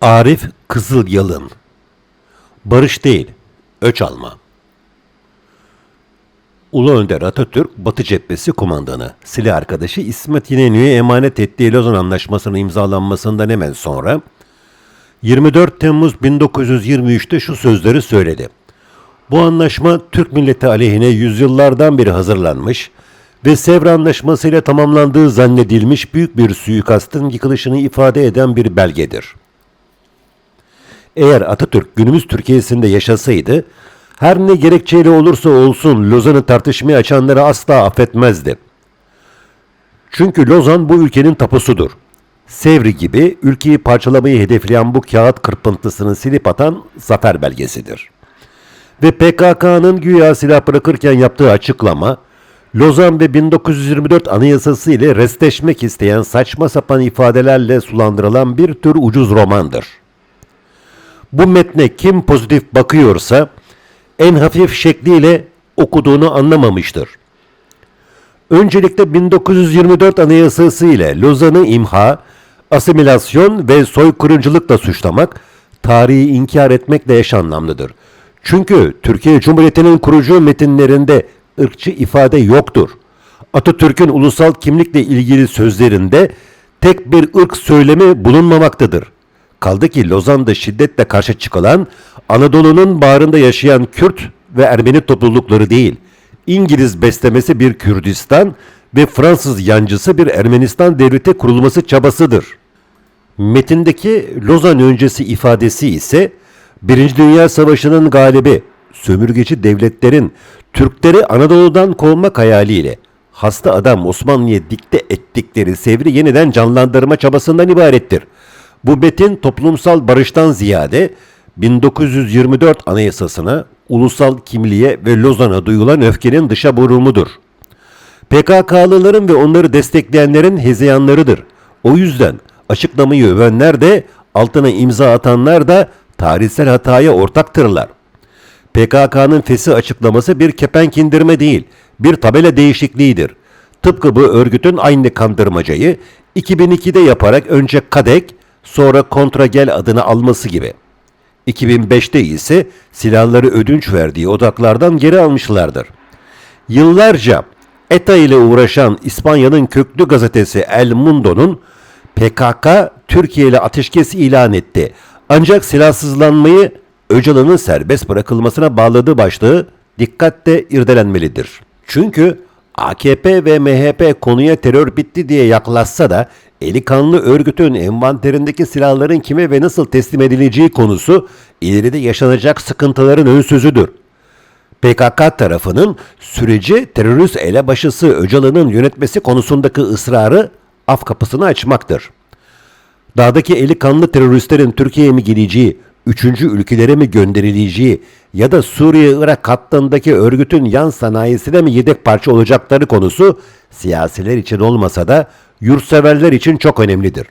Arif Kızılyalın Barış değil, öç alma. Ulu Önder Atatürk, Batı Cephesi kumandanı, silah arkadaşı İsmet İnönü'ye emanet ettiği Lozan Anlaşması'nın imzalanmasından hemen sonra 24 Temmuz 1923'te şu sözleri söyledi. Bu anlaşma Türk milleti aleyhine yüzyıllardan beri hazırlanmış ve Sevr Anlaşması ile tamamlandığı zannedilmiş büyük bir suikastın yıkılışını ifade eden bir belgedir. Eğer Atatürk günümüz Türkiye'sinde yaşasaydı, her ne gerekçeyle olursa olsun Lozan'ı tartışmaya açanları asla affetmezdi. Çünkü Lozan bu ülkenin tapusudur. Sevri gibi ülkeyi parçalamayı hedefleyen bu kağıt kırpıntısını silip atan zafer belgesidir. Ve PKK'nın güya silah bırakırken yaptığı açıklama, Lozan ve 1924 Anayasası ile restleşmek isteyen saçma sapan ifadelerle sulandırılan bir tür ucuz romandır. Bu metne kim pozitif bakıyorsa en hafif şekliyle okuduğunu anlamamıştır. Öncelikle 1924 Anayasası ile Lozan'ı imha, asimilasyon ve soykırıcılıkla suçlamak, tarihi inkar etmekle eş anlamlıdır. Çünkü Türkiye Cumhuriyeti'nin kurucu metinlerinde ırkçı ifade yoktur. Atatürk'ün ulusal kimlikle ilgili sözlerinde tek bir ırk söylemi bulunmamaktadır. Kaldı ki Lozan'da şiddetle karşı çıkılan Anadolu'nun bağrında yaşayan Kürt ve Ermeni toplulukları değil, İngiliz beslemesi bir Kürdistan ve Fransız yancısı bir Ermenistan devleti kurulması çabasıdır. Metindeki Lozan öncesi ifadesi ise Birinci Dünya Savaşı'nın galibi sömürgeci devletlerin Türkleri Anadolu'dan kovmak hayaliyle hasta adam Osmanlı'ya dikte ettikleri sevri yeniden canlandırma çabasından ibarettir. Bu metin toplumsal barıştan ziyade 1924 Anayasası'na, ulusal kimliğe ve Lozan'a duyulan öfkenin dışa vurumudur. PKK'lıların ve onları destekleyenlerin hezeyanlarıdır. O yüzden açıklamayı övenler de altına imza atanlar da tarihsel hataya ortaktırlar. PKK'nın fesi açıklaması bir kepenk indirme değil, bir tabela değişikliğidir. Tıpkı bu örgütün aynı kandırmacayı 2002'de yaparak önce KADEK, sonra Kontragel adını alması gibi. 2005'te ise silahları ödünç verdiği odaklardan geri almışlardır. Yıllarca ETA ile uğraşan İspanya'nın köklü gazetesi El Mundo'nun PKK Türkiye ile ateşkes ilan etti. Ancak silahsızlanmayı Öcalan'ın serbest bırakılmasına bağladığı başlığı dikkatle irdelenmelidir. Çünkü AKP ve MHP konuya terör bitti diye yaklaşsa da eli kanlı örgütün envanterindeki silahların kime ve nasıl teslim edileceği konusu ileride yaşanacak sıkıntıların ön sözüdür. PKK tarafının süreci terörist elebaşısı Öcalan'ın yönetmesi konusundaki ısrarı af kapısını açmaktır. Dağdaki eli kanlı teröristlerin Türkiye'ye mi geleceği, üçüncü ülkelere mi gönderileceği ya da Suriye-Irak hattındaki örgütün yan sanayisine mi yedek parça olacakları konusu siyasiler için olmasa da yurtseverler için çok önemlidir.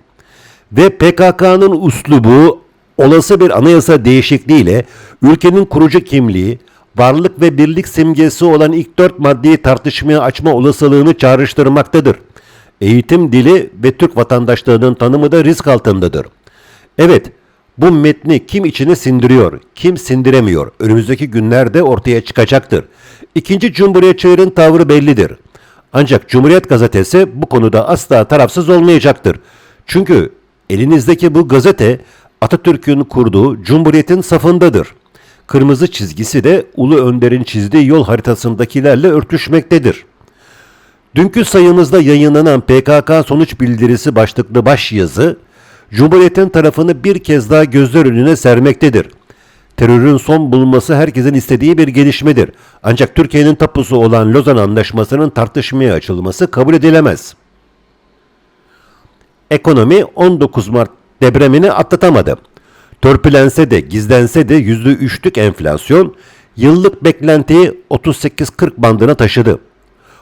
Ve PKK'nın uslubu olası bir anayasa değişikliğiyle ülkenin kurucu kimliği, varlık ve birlik simgesi olan ilk dört maddeyi tartışmaya açma olasılığını çağrıştırmaktadır. Eğitim dili ve Türk vatandaşlığının tanımı da risk altındadır. Evet, bu metni kim içine sindiriyor, kim sindiremiyor önümüzdeki günlerde ortaya çıkacaktır. İkinci Cumhuriyetçilerin tavrı bellidir. Ancak Cumhuriyet Gazetesi bu konuda asla tarafsız olmayacaktır. Çünkü elinizdeki bu gazete Atatürk'ün kurduğu Cumhuriyet'in safındadır. Kırmızı çizgisi de Ulu Önder'in çizdiği yol haritasındakilerle örtüşmektedir. Dünkü sayımızda yayınlanan PKK sonuç bildirisi başlıklı başyazı, Cumhuriyet'in tarafını bir kez daha gözler önüne sermektedir. Terörün son bulması herkesin istediği bir gelişmedir. Ancak Türkiye'nin tapusu olan Lozan Anlaşması'nın tartışmaya açılması kabul edilemez. Ekonomi 19 Mart depremini atlatamadı. Törpülense de gizlense de %3'lük enflasyon yıllık beklentiyi 38-40 bandına taşıdı.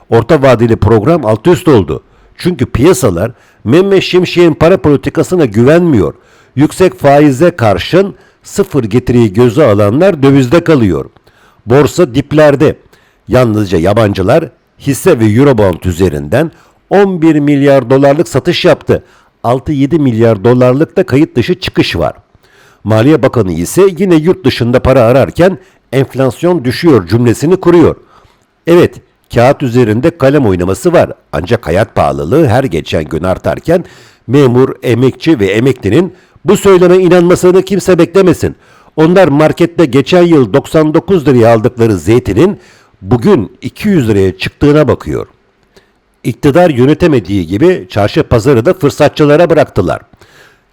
Orta vadeli program alt üst oldu. Çünkü piyasalar Mehmet Şimşek'in para politikasına güvenmiyor. Yüksek faize karşın sıfır getiriyi göze alanlar dövizde kalıyor. Borsa diplerde. Yalnızca yabancılar hisse ve eurobond üzerinden 11 milyar dolarlık satış yaptı. 6-7 milyar dolarlık da kayıt dışı çıkış var. Maliye Bakanı ise yine yurt dışında para ararken enflasyon düşüyor cümlesini kuruyor. Evet, kağıt üzerinde kalem oynaması var. Ancak hayat pahalılığı her geçen gün artarken memur, emekçi ve emeklinin bu söyleme inanmasını kimse beklemesin. Onlar markette geçen yıl 99 liraya aldıkları zeytinin bugün 200 liraya çıktığına bakıyor. İktidar yönetemediği gibi çarşı pazarı da fırsatçılara bıraktılar.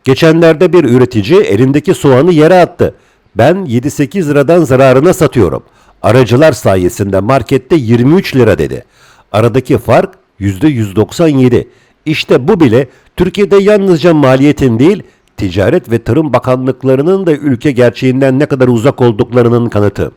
Geçenlerde bir üretici elindeki soğanı yere attı. Ben 7-8 liradan zararına satıyorum. Aracılar sayesinde markette 23 lira dedi. Aradaki fark %197. İşte bu bile Türkiye'de yalnızca maliyetin değil, Ticaret ve Tarım Bakanlıklarının da ülke gerçeğinden ne kadar uzak olduklarının kanıtı.